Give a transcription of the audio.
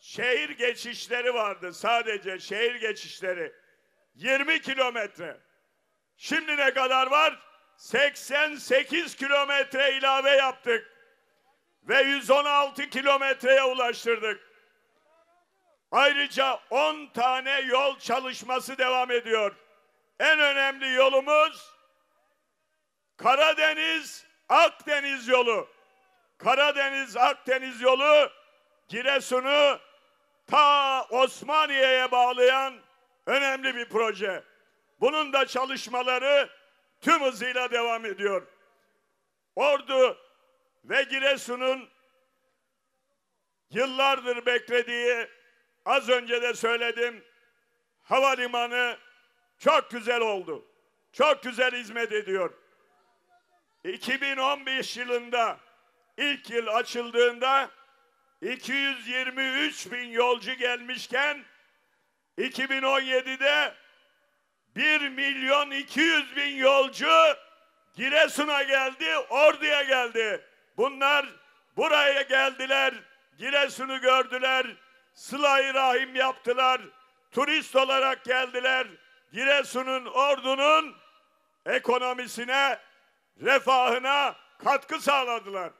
şehir geçişleri vardı. Sadece şehir geçişleri. 20 kilometre. Şimdi ne kadar var? 88 kilometre ilave yaptık. Ve 116 kilometreye ulaştırdık. Ayrıca 10 tane yol çalışması devam ediyor. En önemli yolumuz Karadeniz Akdeniz yolu. Karadeniz Akdeniz yolu Giresun'u ta Osmaniye'ye bağlayan önemli bir proje. Bunun da çalışmaları tüm hızıyla devam ediyor. Ordu ve Giresun'un yıllardır beklediği az önce de söyledim havalimanı çok güzel oldu. Çok güzel hizmet ediyor. 2015 yılında ilk yıl açıldığında 223 bin yolcu gelmişken 2017'de 1 milyon 200 bin yolcu Giresun'a geldi, Ordu'ya geldi. Bunlar buraya geldiler, Giresun'u gördüler, sıla rahim yaptılar, turist olarak geldiler. Giresun'un, Ordu'nun ekonomisine, refahına katkı sağladılar.